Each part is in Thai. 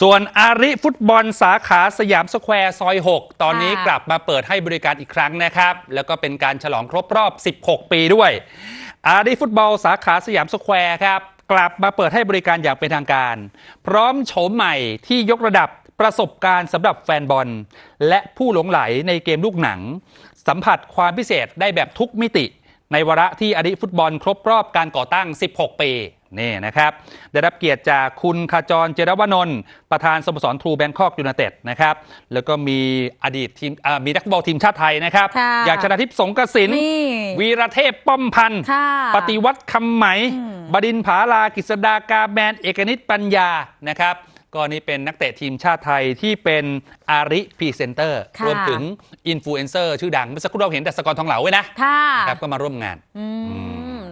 ส่วนอาริฟุตบอลสาขาสยามสแควร์ซอย 6 ตอนนี้ค่ะกลับมาเปิดให้บริการอีกครั้งนะครับ แล้วก็เป็นการฉลองครบรอบ 16 ปีด้วย อาริฟุตบอลสาขาสยามสแควร์ครับ กลับมาเปิดให้บริการอย่างเป็นทางการ พร้อมโฉมใหม่ที่ยกระดับประสบการณ์สำหรับแฟนบอล และผู้หลงไหลในเกมลูกหนัง สัมผัสความพิเศษได้แบบทุกมิติ ในวาระที่อาริฟุตบอลครบรอบการก่อตั้ง 16 ปีนี่นะครับได้รับเกียรติจากคุณขจรเจรวนนท์ประธานสโมสรทรูแบงคอกยู n นเต็ดนะครับแล้วก็มีอดีตทีมอ่ามีนักฟุตบอลทีมชาติไทยนะครับค่ะอย่างชนะทิพย์สงกระสินนี่วีระเทพป้อมพันธ์ค่ะปฏิวัติคำไหม บดินผาลากิษดากาแมนเอกนิตปัญญานะครับ ก็นี่เป็นนักเตะทีมชาติไทยที่เป็นอาริพรีเซนเตอร์ค่ะ รวมถึงอินฟลูเอนเซอร์ชื่อดังเมื่อสักครู่เราเห็นแต่สกรทองเหลาไว้นะค่ะ ครับก็มาร่วมงานอืม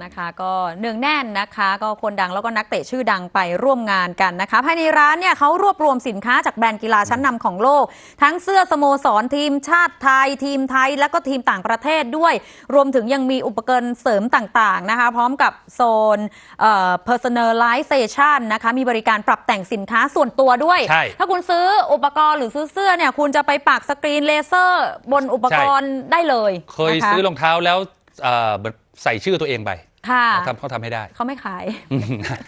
นะคะ ก็เนืองแน่นนะคะ ก็คนดังแล้วก็นักเตะชื่อดังไปร่วมงานกันนะคะ ภายในร้านเนี่ยเขารวบรวมสินค้าจากแบรนด์กีฬาชั้นนำของโลก ทั้งเสื้อสโมสรทีมชาติไทย ทีมไทย แล้วก็ทีมต่างประเทศด้วย รวมถึงยังมีอุปกรณ์เสริมต่างๆนะคะ พร้อมกับโซนเอ่อ personalization นะคะมีบริการปรับแต่งสินค้าส่วนตัวด้วยใช่ถ้าคุณซื้ออุปกรณ์หรือซื้อเสื้อเนี่ยคุณจะไปปักสกรีนเลเซอร์ บนอุปกรณ์ได้เลย เคยนะคะซื้อรองเท้าแล้ว เอ่อเหมือนใส่ชื่อตัวเองไปค่ะเขาทำเขาทำให้ได้ เขาไม่ขาย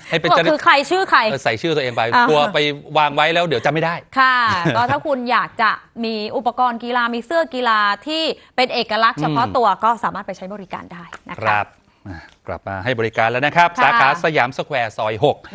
ให้เป็นบอกเจ้าหน้าคือใครชื่อใคร เออใส่ชื่อตัวเองไปอ่า กลัวไปวางไว้แล้วเดี๋ยวจำไม่ได้ ค่ะ ก็ถ้าคุณอยากจะมีอุปกรณ์กีฬามีเสื้อกีฬาที่เป็นเอกลักษณ์เฉพาะตัวก็สามารถไปใช้บริการได้นะคคะ รับอะกลับมาให้บริการแล้วนะครับ ค่ะ สาขาสยามสแควร์ซอย 6